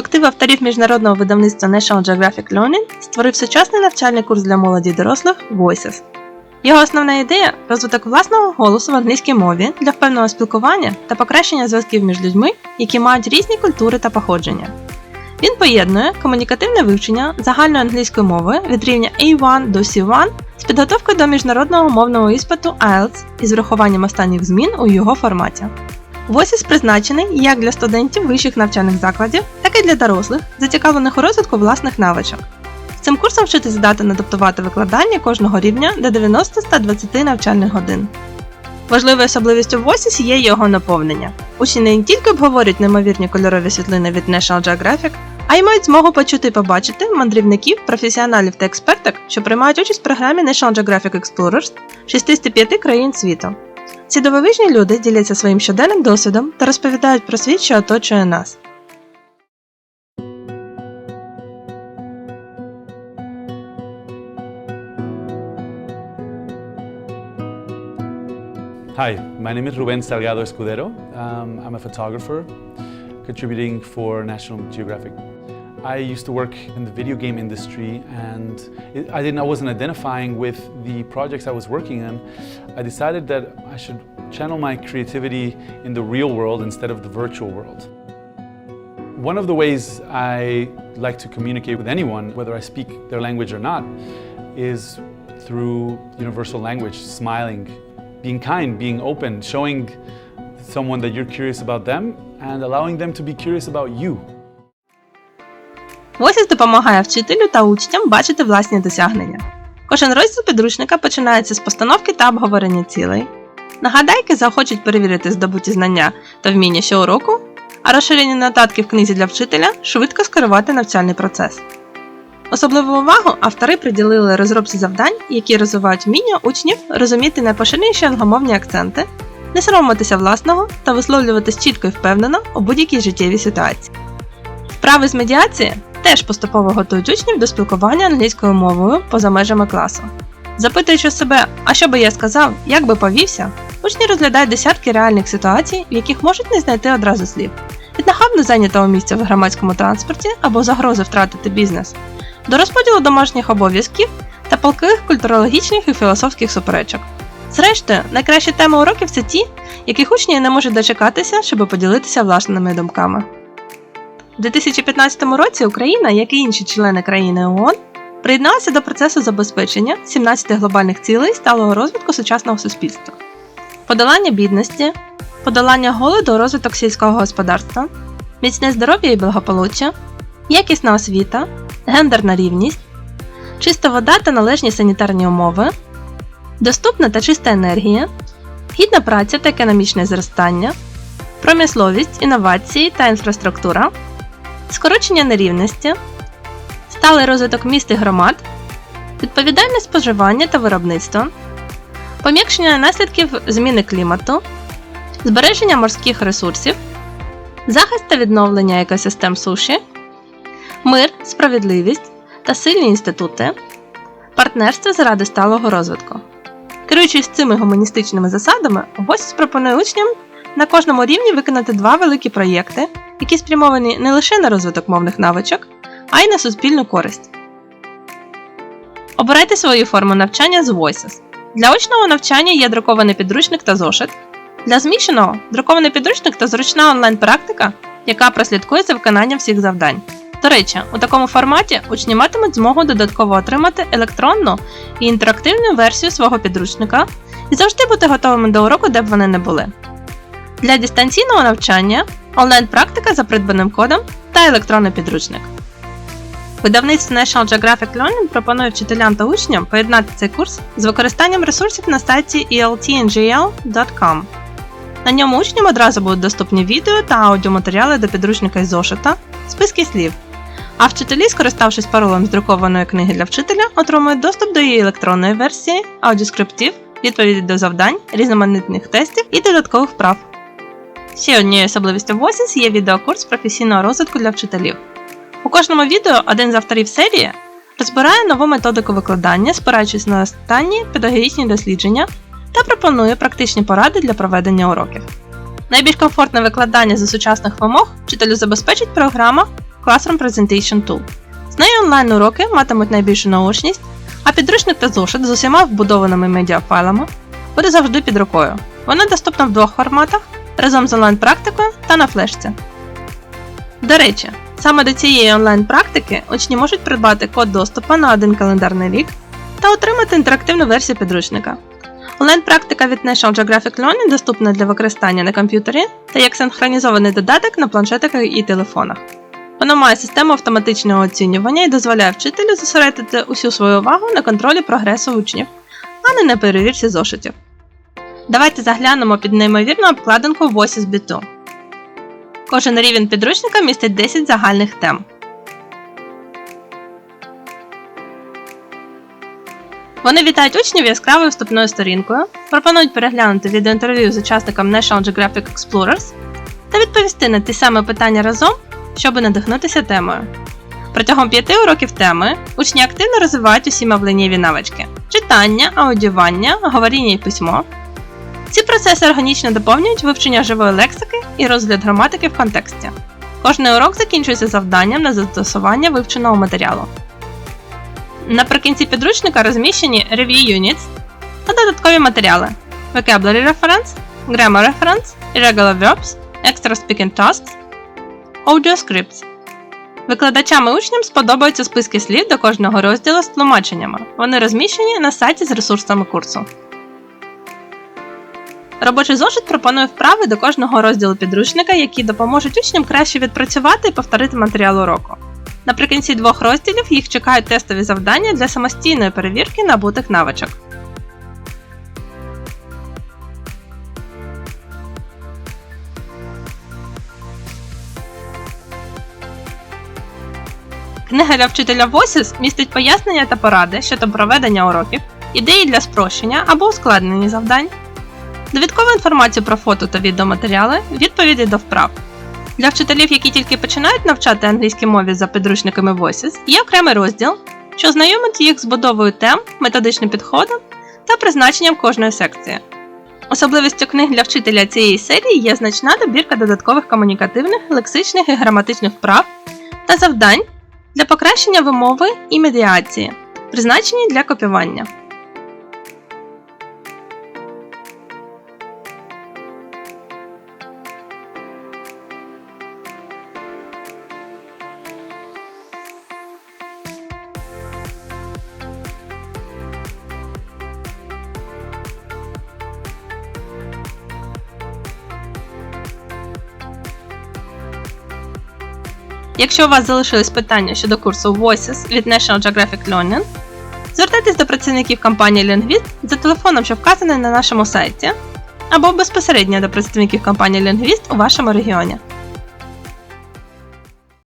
Колектив авторів міжнародного видавництва National Geographic Learning створив сучасний навчальний курс для молоді й дорослих Voices. Його основна ідея розвиток власного голосу в англійській мові для впевненого спілкування та покращення зв'язків між людьми, які мають різні культури та походження. Він поєднує комунікативне вивчення загальної англійської мови від рівня A1 до C1 з підготовкою до міжнародного мовного іспиту IELTS із врахуванням останніх змін у його форматі. Voices призначений як для студентів вищих навчальних закладів, так і для дорослих, зацікавлених у розвитку власних навичок. Цим курсом вчитись здатен адаптувати викладання кожного рівня до 90-120 навчальних годин. Важливою особливістю Voices є його наповнення. Учні не тільки обговорюють неймовірні кольорові світлини від National Geographic, а й мають змогу почути і побачити мандрівників, професіоналів та експерток, що приймають участь в програмі National Geographic Explorers 65 країн світу. Ці дивовижні люди діляться своїм щоденним досвідом та розповідають про світ, що оточує нас. Hi, my name is Ruben Salgado Escudero. Um, I'm a photographer contributing for National Geographic. I used to work in the video game industry and it, I, didn't, I wasn't identifying with the projects I was working in. I decided that I should channel my creativity in the real world instead of the virtual world. One of the ways I like to communicate with anyone, whether I speak their language or not, is through universal language, smiling, being kind, being open, showing someone that you're curious about them and allowing them to be curious about you. Voices допомагає вчителю та учням бачити власні досягнення. Кожен розділ підручника починається з постановки та обговорення цілей. Нагадайки заохочуть перевірити здобуті знання та вміння щороку, а розширені нотатки в книзі для вчителя швидко скерувати навчальний процес. Особливу увагу автори приділили розробці завдань, які розвивають вміння учнів розуміти найпоширеніші англомовні акценти, не соромитися власного та висловлюватись чітко і впевнено у будь-якій життєвій ситуації. Вправи з медіації теж поступово готують учнів до спілкування англійською мовою поза межами класу. Запитуючи себе, а що би я сказав, як би повівся, учні розглядають десятки реальних ситуацій, в яких можуть не знайти одразу слів. Від нахабно зайнятого місця в громадському транспорті або загрози втратити бізнес, до розподілу домашніх обов'язків та палких культурологічних і філософських суперечок. Зрештою, найкращі теми уроків це ті, яких учні не можуть дочекатися, щоб поділитися власними думками. У 2015 році Україна, як і інші члени країни ООН, приєдналася до процесу забезпечення 17 глобальних цілей сталого розвитку сучасного суспільства, подолання бідності, подолання голоду, розвиток сільського господарства, міцне здоров'я і благополуччя, якісна освіта, гендерна рівність, чиста вода та належні санітарні умови, доступна та чиста енергія, гідна праця та економічне зростання, промисловість, інновації та інфраструктура, скорочення нерівності, сталий розвиток міст і громад, відповідальне споживання та виробництво, пом'якшення наслідків зміни клімату, збереження морських ресурсів, захист та відновлення екосистем суші, мир, справедливість та сильні інститути, партнерство заради сталого розвитку. Керуючись цими гуманістичними засадами, Voices пропонує учням на кожному рівні виконати два великі проєкти, які спрямовані не лише на розвиток мовних навичок, а й на суспільну користь. Обирайте свою форму навчання з Voices. Для очного навчання є друкований підручник та зошит. Для змішаного друкований підручник та зручна онлайн-практика, яка прослідкує за виконанням всіх завдань. До речі, у такому форматі учні матимуть змогу додатково отримати електронну і інтерактивну версію свого підручника і завжди бути готовими до уроку, де б вони не були. Для дистанційного навчання онлайн-практика за придбаним кодом та електронний підручник. Видавництво National Geographic Learning пропонує вчителям та учням поєднати цей курс з використанням ресурсів на сайті eltngl.com. На ньому учням одразу будуть доступні відео та аудіоматеріали до підручника і зошита, списки слів. А вчителі, скориставшись паролем з друкованої книги для вчителя, отримують доступ до її електронної версії, аудіоскриптів, відповіді до завдань, різноманітних тестів і додаткових вправ. Ще однією особливістю Voices є відеокурс професійного розвитку для вчителів. У кожному відео один з авторів серії розбирає нову методику викладання, спираючись на останні педагогічні дослідження та пропонує практичні поради для проведення уроків. Найбільш комфортне викладання за сучасних вимог вчителю забезпечить програма Classroom Presentation Tool. З нею онлайн-уроки матимуть найбільшу наочність, а підручник та зошит з усіма вбудованими медіафайлами буде завжди під рукою. Вона доступна в двох форматах разом з онлайн-практикою та на флешці. До речі, саме до цієї онлайн-практики учні можуть придбати код доступу на один календарний рік та отримати інтерактивну версію підручника. Онлайн-практика від National Geographic Learning доступна для використання на комп'ютері та як синхронізований додаток на планшетах і телефонах. Вона має систему автоматичного оцінювання і дозволяє вчителю зосередити усю свою увагу на контролі прогресу учнів, а не на перевірці зошитів. Давайте заглянемо під неймовірну обкладинку в Voices B2. Кожен рівень підручника містить 10 загальних тем. Вони вітають учнів яскравою вступною сторінкою, пропонують переглянути відеоінтерв'ю з учасником National Geographic Explorers та відповісти на ті самі питання разом, щоб надихнутися темою. Протягом п'яти уроків теми учні активно розвивають усі мовленнєві навички: читання, аудіювання, говоріння і письмо. Ці процеси органічно доповнюють вивчення живої лексики і розгляд граматики в контексті. Кожний урок закінчується завданням на застосування вивченого матеріалу. Наприкінці підручника розміщені Review Units та додаткові матеріали Vocabulary Reference, Grammar Reference, Irregular Verbs, Extra Speaking Tasks, Audio Scripts. Викладачам і учням сподобаються списки слів до кожного розділу з тлумаченнями. Вони розміщені на сайті з ресурсами курсу. Робочий зошит пропонує вправи до кожного розділу підручника, які допоможуть учням краще відпрацювати і повторити матеріал уроку. Наприкінці двох розділів їх чекають тестові завдання для самостійної перевірки набутих навичок. Книга для вчителя ВОСІС містить пояснення та поради щодо проведення уроків, ідеї для спрощення або ускладнення завдань, довідкову інформацію про фото та відеоматеріали, відповіді до вправ. Для вчителів, які тільки починають навчати англійській мові за підручниками Voices, є окремий розділ, що знайомить їх з будовою тем, методичним підходом та призначенням кожної секції. Особливістю книг для вчителя цієї серії є значна добірка додаткових комунікативних, лексичних і граматичних вправ та завдань для покращення вимови і медіації, призначені для копіювання. Якщо у вас залишились питання щодо курсу Voices від National Geographic Learning, звертайтесь до працівників компанії Lingvit за телефоном, що вказаний на нашому сайті, або безпосередньо до представників компанії Lingvist у вашому регіоні.